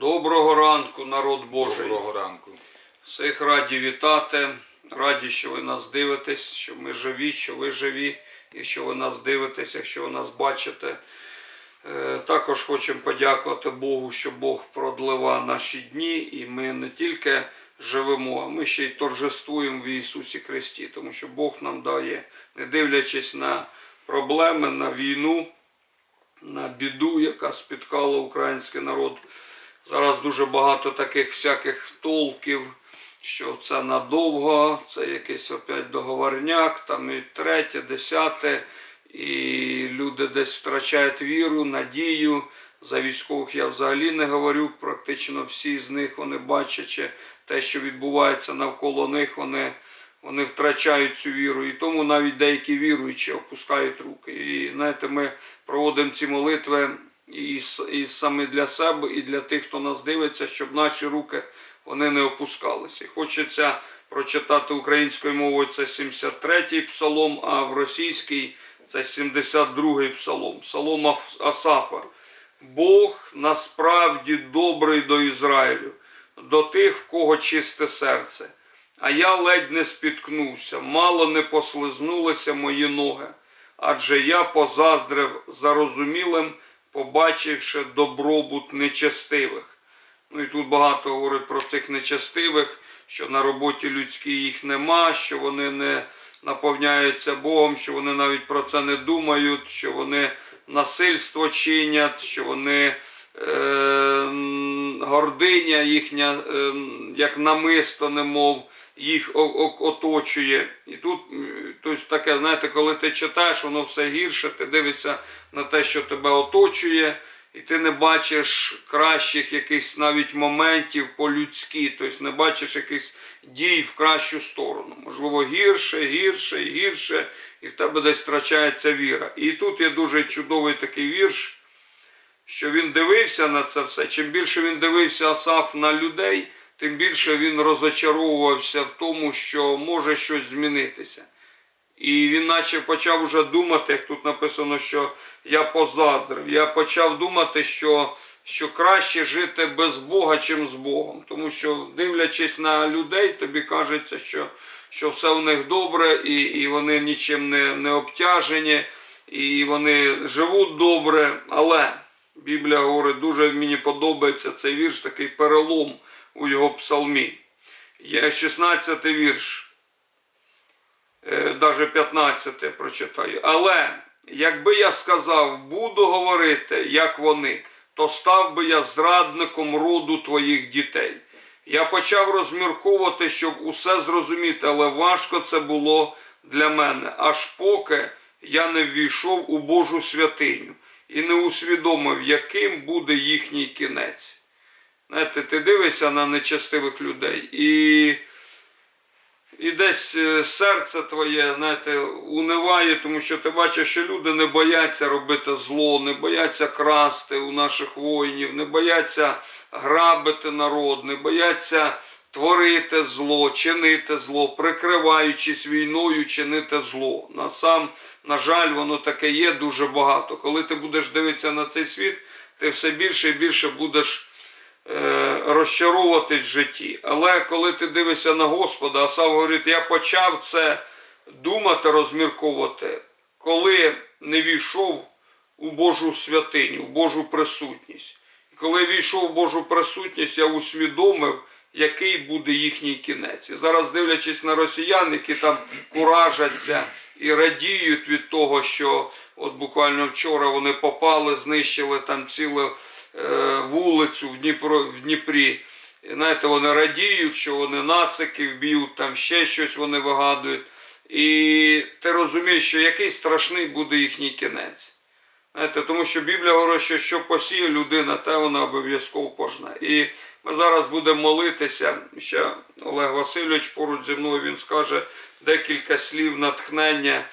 Доброго ранку, народ Божий. Доброго ранку. Всіх раді вітати. Раді, що ви нас дивитесь, що ми живі, що ви живі, і що ви нас дивитесь, якщо ви нас бачите. Е, Також хочемо подякувати Богу, що Бог продлива наші дні, і ми не тільки живемо, а ми ще й торжествуємо в Ісусі Христі, тому що Бог нам дає, не дивлячись на проблеми, на війну, на біду, яка спіткала український народ. Зараз дуже багато таких всяких толків, що це надовго, це якийсь опять договорняк, там і третє, десяте, і люди десь втрачають віру, надію. За військових я взагалі не говорю. Практично всі з них вони бачачи те, що відбувається навколо них, вони, вони втрачають цю віру. І тому навіть деякі віруючі опускають руки. І знаєте, ми проводимо ці молитви і, і саме для себе, і для тих, хто нас дивиться, щоб наші руки вони не опускалися. Хочеться прочитати українською мовою це 73-й псалом, а в російській це 72-й псалом. Псалом Асафа. Бог насправді добрий до Ізраїлю, до тих, в кого чисте серце. А я ледь не спіткнувся, мало не послизнулися мої ноги, адже я позаздрив зарозумілим, побачивши добробут нечестивих. Ну і тут багато говорить про цих нечестивих, що на роботі людській їх нема, що вони не наповняються Богом, що вони навіть про це не думають, що вони насильство чинять, що вони гординя їхня, е, як намисто, немов їх оточує. І тут тобто таке, знаєте, коли ти читаєш, воно все гірше, ти дивишся на те, що тебе оточує. І ти не бачиш кращих якихось навіть моментів по-людськи, тобто не бачиш якихось дій в кращу сторону. Можливо, гірше, гірше гірше, і в тебе десь втрачається віра. І тут є дуже чудовий такий вірш, що він дивився на це все. Чим більше він дивився Асаф на людей, тим більше він розочаровувався в тому, що може щось змінитися. І він наче почав уже думати, як тут написано, що я позаздрив. Я почав думати, що, що краще жити без Бога, чим з Богом. Тому що, дивлячись на людей, тобі кажеться, що, що все в них добре, і, і вони нічим не, не обтяжені, і вони живуть добре. Але Біблія говорить, дуже мені подобається цей вірш, такий перелом у його псалмі. Є 16 вірш е, даже 15 прочитаю. Але якби я сказав, буду говорити, як вони, то став би я зрадником роду твоїх дітей. Я почав розмірковувати, щоб усе зрозуміти, але важко це було для мене, аж поки я не ввійшов у Божу святиню і не усвідомив, яким буде їхній кінець. Знаєте, ти дивишся на нечестивих людей і і десь е, серце твоє, знаєте, униває, тому що ти бачиш, що люди не бояться робити зло, не бояться красти у наших воїнів, не бояться грабити народ, не бояться творити зло, чинити зло, прикриваючись війною, чинити зло. На сам, на жаль, воно таке є дуже багато. Коли ти будеш дивитися на цей світ, ти все більше і більше будеш е, розчаровуватись в житті. Але коли ти дивишся на Господа, Асав говорить, я почав це думати, розмірковувати, коли не війшов у Божу святиню, в Божу присутність. І коли війшов в Божу присутність, я усвідомив, який буде їхній кінець. І зараз, дивлячись на росіян, які там куражаться і радіють від того, що от буквально вчора вони попали, знищили там цілу е, вулицю в, Дніпро, в Дніпрі. І знаєте, вони радіють, що вони нациків б'ють, там ще щось вони вигадують. І ти розумієш, що який страшний буде їхній кінець. Знаєте, тому що Біблія говорить, що що посіє людина, те вона обов'язково пожне. І ми зараз будемо молитися. Ще Олег Васильович поруч зі мною він скаже декілька слів натхнення.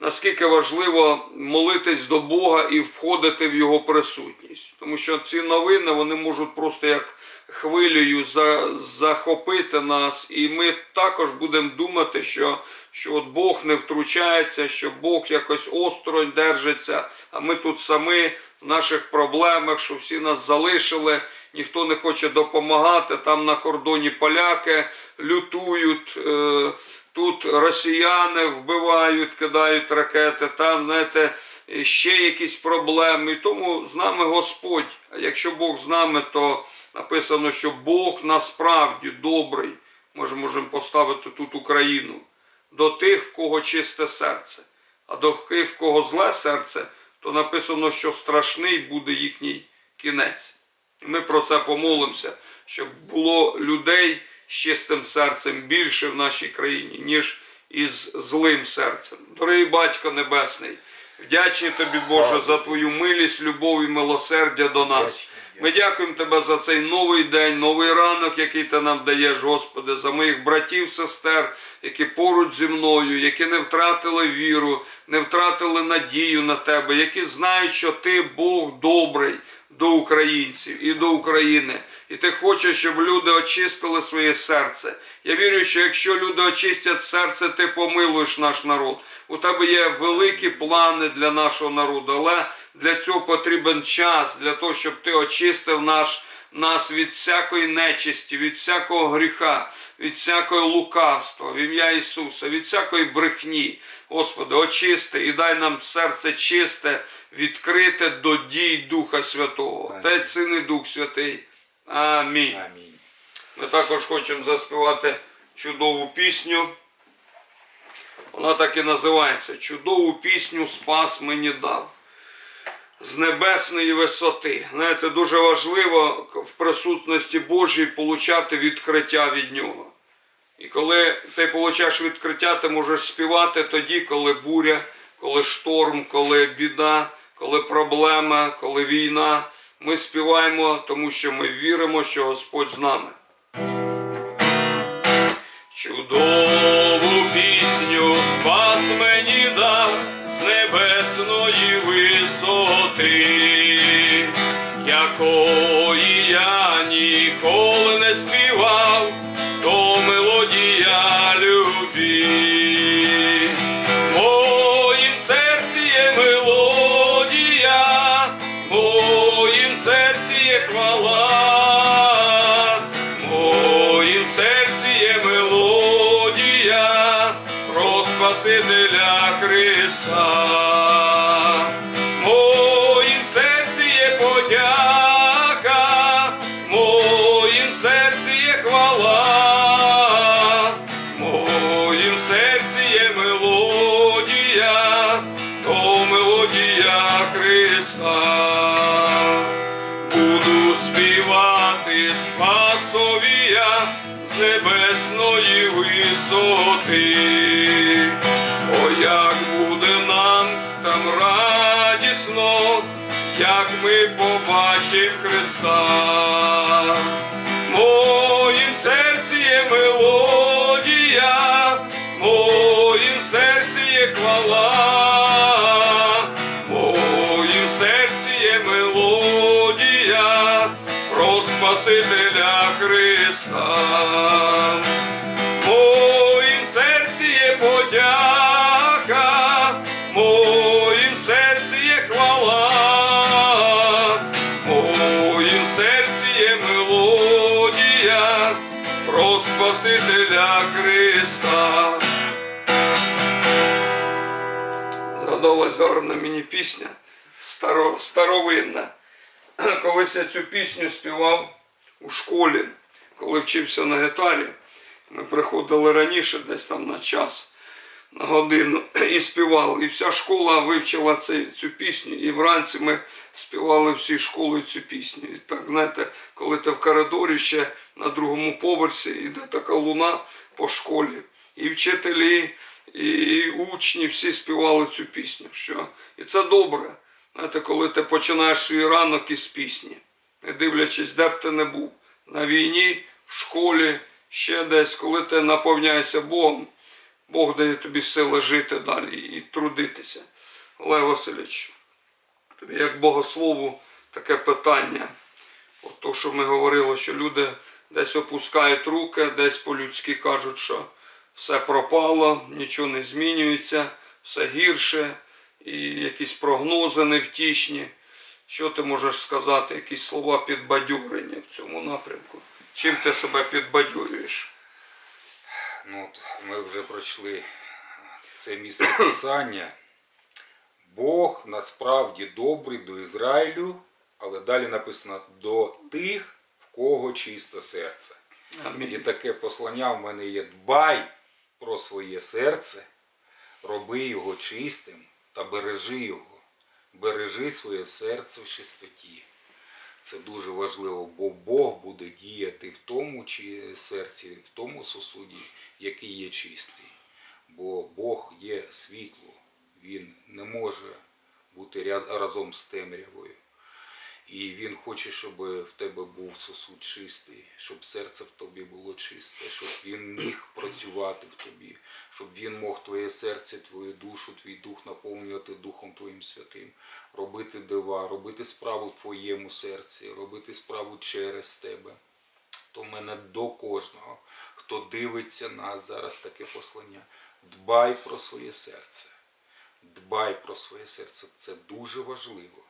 Наскільки важливо молитись до Бога і входити в Його присутність. Тому що ці новини вони можуть просто як хвилею за, захопити нас, і ми також будемо думати, що, що от Бог не втручається, що Бог якось осторонь держиться, а ми тут самі в наших проблемах, що всі нас залишили, ніхто не хоче допомагати. Там на кордоні поляки лютують. Е, Тут росіяни вбивають, кидають ракети, там, знаєте, ще якісь проблеми. І тому з нами Господь. А якщо Бог з нами, то написано, що Бог насправді добрий. Ми ж можемо поставити тут Україну до тих, в кого чисте серце. А до тих, в кого зле серце, то написано, що страшний буде їхній кінець. Ми про це помолимося, щоб було людей з чистим серцем більше в нашій країні, ніж із злим серцем. Дорогий Батько Небесний, вдячні тобі, Боже, за твою милість, любов і милосердя до нас. Ми дякуємо Тебе за цей новий день, новий ранок, який ти нам даєш, Господи, за моїх братів, сестер, які поруч зі мною, які не втратили віру, не втратили надію на Тебе, які знають, що Ти Бог добрий до українців і до України. І ти хочеш, щоб люди очистили своє серце. Я вірю, що якщо люди очистять серце, ти помилуєш наш народ. У тебе є великі плани для нашого народу, але для цього потрібен час, для того, щоб ти очистив наш. Нас від всякої нечисті, від всякого гріха, від всякого лукавства, в ім'я Ісуса, від всякої брехні. Господи, очисти і дай нам серце чисте, відкрите до дій Духа Святого. Отець, Син і Дух Святий. Амінь. Амінь. Ми також хочемо заспівати чудову пісню. Вона так і називається Чудову пісню Спас мені дав. З небесної висоти. Знаєте, дуже важливо в присутності Божій получати відкриття від нього. І коли ти получаєш відкриття, ти можеш співати тоді, коли буря, коли шторм, коли біда, коли проблема, коли війна. Ми співаємо, тому що ми віримо, що Господь з нами. Чудову висоти, якої я ніколи висоти. О, як буде нам там радісно, як ми побачим Христа. Моїм серці є мелодія, моїм серці є хвала, моїм серці є мелодія про Спасителя Христа. Гарна мені пісня старо, старовинна. Колись я цю пісню співав у школі, коли вчився на гітарі. Ми приходили раніше, десь там на час, на годину, і співали. І вся школа вивчила цей, цю пісню. І вранці ми співали всі школи цю пісню. І так, знаєте, коли ти в коридорі ще на другому поверсі йде така луна по школі. І вчителі, і учні всі співали цю пісню. Що? І це добре. Знаєте, коли ти починаєш свій ранок із пісні, не дивлячись, де б ти не був, на війні, в школі, ще десь, коли ти наповняєшся Богом, Бог дає тобі сили жити далі і трудитися. Олег Васильович, тобі як богослову таке питання. От то, що ми говорили, що люди десь опускають руки, десь по-людськи кажуть, що все пропало, нічого не змінюється, все гірше, і якісь прогнози невтішні. Що ти можеш сказати, якісь слова підбадьорення в цьому напрямку? Чим ти себе підбадьорюєш? Ну, ми вже пройшли це місце писання. Бог насправді добрий до Ізраїлю, але далі написано до тих, в кого чисте серце. І таке послання в мене є: дбай про своє серце, роби його чистим та бережи його. Бережи своє серце в чистоті. Це дуже важливо, бо Бог буде діяти в тому чи серці, в тому сосуді, який є чистий. Бо Бог є світло, Він не може бути разом з темрявою. І він хоче, щоб в тебе був сосуд чистий, щоб серце в тобі було чисте, щоб він міг працювати в тобі, щоб він мог твоє серце, твою душу, твій дух наповнювати Духом Твоїм Святим, робити дива, робити справу в твоєму серці, робити справу через тебе. То в мене до кожного, хто дивиться нас зараз таке послання. Дбай про своє серце. Дбай про своє серце. Це дуже важливо.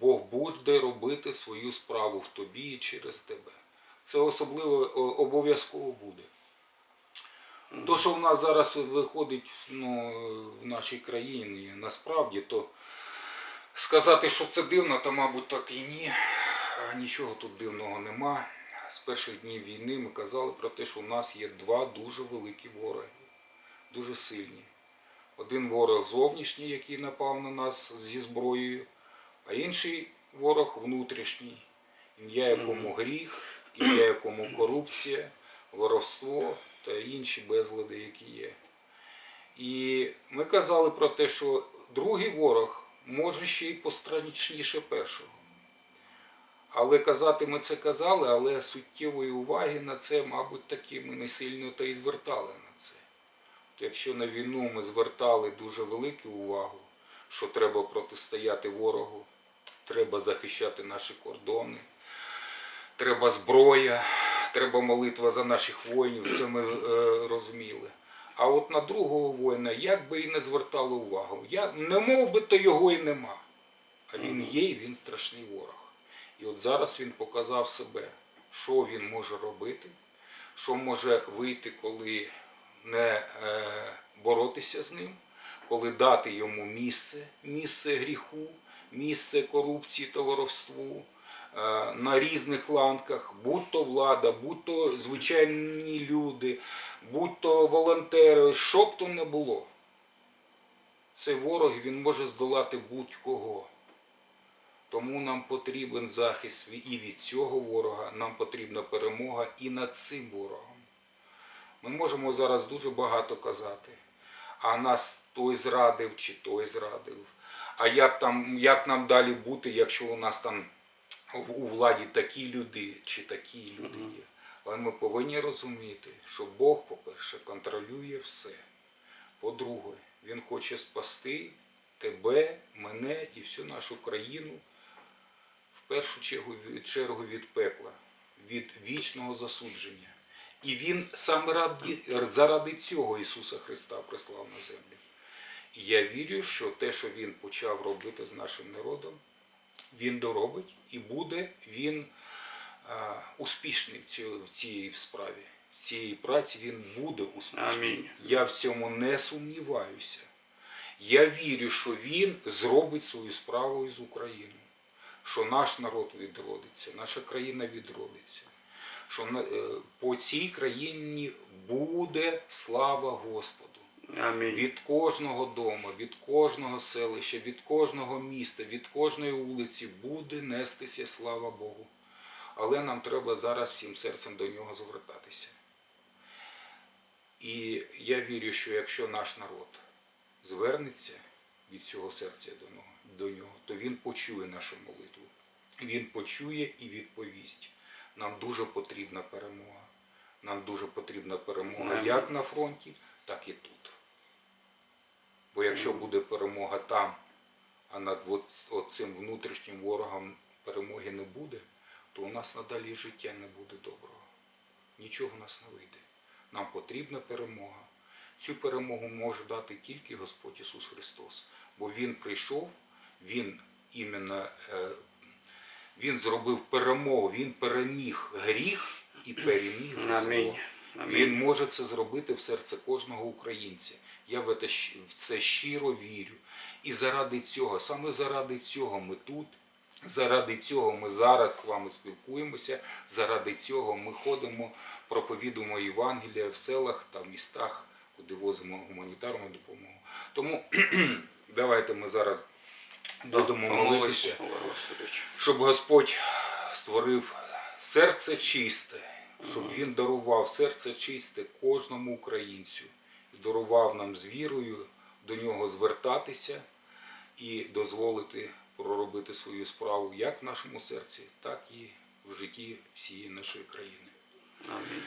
Бог буде робити свою справу в тобі і через тебе. Це особливо обов'язково буде. То, що в нас зараз виходить ну, в нашій країні, насправді, то сказати, що це дивно, то, мабуть, так і ні. Нічого тут дивного нема. З перших днів війни ми казали про те, що у нас є два дуже великі вороги, дуже сильні. Один ворог зовнішній, який напав на нас зі зброєю, а інший ворог внутрішній, ім'я якому гріх, ім'я якому корупція, воровство та інші безлади, які є. І ми казали про те, що другий ворог може ще й пострашніше першого. Але казати ми це казали, але суттєвої уваги на це, мабуть, таки ми не сильно та й звертали на це. От Якщо на війну ми звертали дуже велику увагу, що треба протистояти ворогу, треба захищати наші кордони, треба зброя, треба молитва за наших воїнів, це ми е, розуміли. А от на другого воїна як би і не звертали увагу. Я, не мов би то його і нема. А він є, і він страшний ворог. І от зараз він показав себе, що він може робити, що може вийти, коли не е, боротися з ним, коли дати йому місце, місце гріху, місце корупції та воровству е, на різних ланках, будь то влада, будь то звичайні люди, будь то волонтери, що б то не було. Цей ворог він може здолати будь-кого. Тому нам потрібен захист і від цього ворога, нам потрібна перемога і над цим ворогом. Ми можемо зараз дуже багато казати, а нас той зрадив чи той зрадив. А як, там, як нам далі бути, якщо у нас там у владі такі люди чи такі люди є? Але ми повинні розуміти, що Бог, по-перше, контролює все. По-друге, Він хоче спасти тебе, мене і всю нашу країну в першу чергу від, чергу від пекла, від вічного засудження. І він саме ради, заради цього Ісуса Христа прислав на землю. І я вірю, що те, що Він почав робити з нашим народом, Він доробить і буде він а, успішний в цій, в цій справі. В цій праці він буде успішний. Амінь. Я в цьому не сумніваюся. Я вірю, що він зробить свою справу із Україною, що наш народ відродиться, наша країна відродиться, що е, по цій країні буде слава Господу. Амінь. Від кожного дому, від кожного селища, від кожного міста, від кожної вулиці буде нестися слава Богу. Але нам треба зараз всім серцем до нього звертатися. І я вірю, що якщо наш народ звернеться від цього серця до нього, то він почує нашу молитву. Він почує і відповість. Нам дуже потрібна перемога. Нам дуже потрібна перемога як на фронті, так і тут. Бо якщо буде перемога там, а над оцим внутрішнім ворогом перемоги не буде, то у нас надалі життя не буде доброго. Нічого в нас не вийде. Нам потрібна перемога. Цю перемогу може дати тільки Господь Ісус Христос. Бо Він прийшов, Він іменно е, він зробив перемогу, він переміг гріх і переміг. Амінь. Він може це зробити в серце кожного українця. Я в це, в це щиро вірю. І заради цього, саме заради цього ми тут, заради цього ми зараз з вами спілкуємося, заради цього ми ходимо, проповідуємо Євангелія в селах та в містах, куди возимо гуманітарну допомогу. Тому давайте ми зараз будемо молитися щоб Господь створив серце чисте, щоб Він дарував серце чисте кожному українцю, дарував нам з вірою до нього звертатися і дозволити проробити свою справу як в нашому серці, так і в житті всієї нашої країни. Амінь.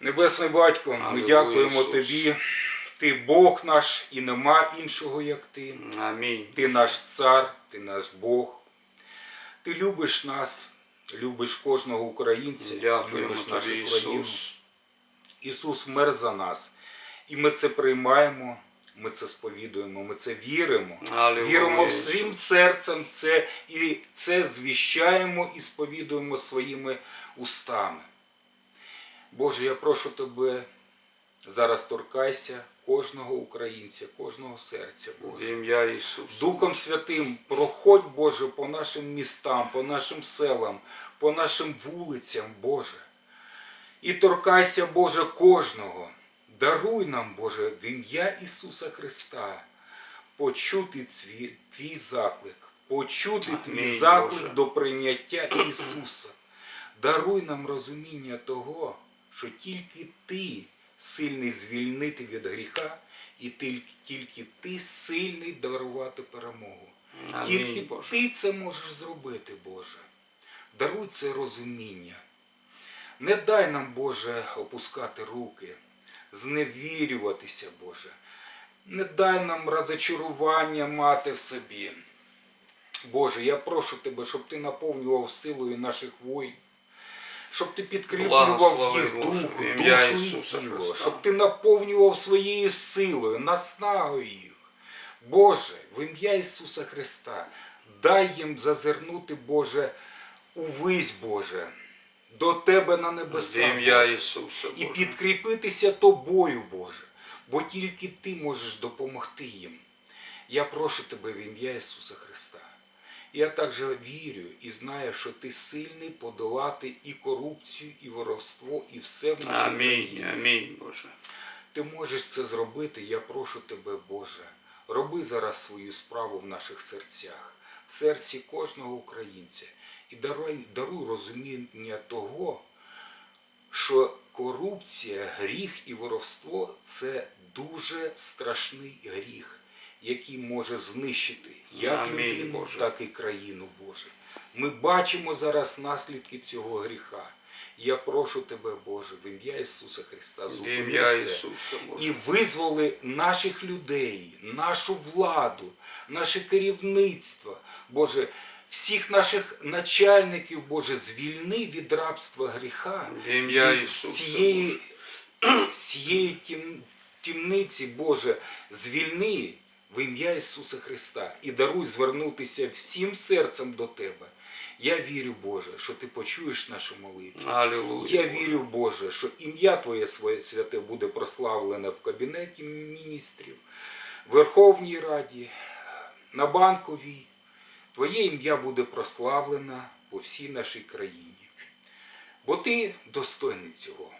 Небесний Батько, ми дякуємо Ісус. Тобі. Ти Бог наш і нема іншого, як ти. Амінь. Ти наш цар, ти наш Бог. Ти любиш нас, любиш кожного українця, Дякуємо любиш нашу тобі, країну. Ісус. Ісус вмер за нас. І ми це приймаємо, ми це сповідуємо, ми це віримо. Алілуя, віримо Ісус. всім серцем в це і це звіщаємо і сповідуємо своїми устами. Боже, я прошу тебе, зараз торкайся кожного українця, кожного серця, Боже. ім'я Ісуса. Духом Святим проходь, Боже, по нашим містам, по нашим селам, по нашим вулицям, Боже. І торкайся, Боже, кожного. Даруй нам, Боже, в ім'я Ісуса Христа, почути твій, твій заклик, почути твій Амінь, заклик Боже. до прийняття Ісуса. Даруй нам розуміння того, що тільки Ти сильний звільнити від гріха, і тільки, тільки Ти сильний дарувати перемогу. Амінь, Тільки Боже. Ти це можеш зробити, Боже. Даруй це розуміння. Не дай нам, Боже, опускати руки, зневірюватися, Боже. Не дай нам розочарування мати в собі. Боже, я прошу Тебе, щоб Ти наповнював силою наших воїнів, щоб Ти підкріплював їх дух, душу і тіло, щоб Ти наповнював своєю силою, наснагою їх. Боже, в ім'я Ісуса Христа, дай їм зазирнути, Боже, увись, Боже, до Тебе на небеса. ім'я Боже Ісуса. і підкріпитися тобою, Боже, бо тільки Ти можеш допомогти їм. Я прошу Тебе в ім'я Ісуса Христа. Я також вірю і знаю, що ти сильний подолати і корупцію, і воровство, і все в нашій Амінь. країні. Амінь, Боже. Ти можеш це зробити, я прошу тебе, Боже. Роби зараз свою справу в наших серцях, в серці кожного українця. І даруй, даруй розуміння того, що корупція, гріх і воровство це дуже страшний гріх, який може знищити як Амінь, людину, Боже. так і країну Боже. Ми бачимо зараз наслідки цього гріха. Я прошу тебе, Боже, в ім'я Ісуса Христа, зупини Ісуса, Боже. і визволи наших людей, нашу владу, наше керівництво, Боже, всіх наших начальників, Боже, звільни від рабства гріха, від цієї, цієї тім, тімниці, Боже, звільни в ім'я Ісуса Христа і даруй звернутися всім серцем до Тебе. Я вірю, Боже, що Ти почуєш нашу молитву. Алілуя. Я вірю, Боже, що ім'я Твоє своє святе буде прославлене в Кабінеті міністрів, в Верховній Раді, на банковій. Твоє ім'я буде прославлене по всій нашій країні. Бо Ти достойний цього.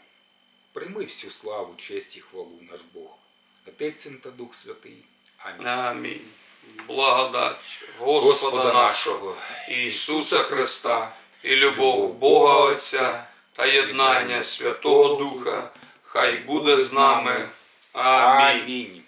Прийми всю славу, честь і хвалу наш Бог. Отець Син та Дух Святий. Амінь. Амінь. Благодать Господа нашого Ісуса Христа і любов Бога Отця та єднання Святого Духа, хай буде з нами. Амінь. Амінь.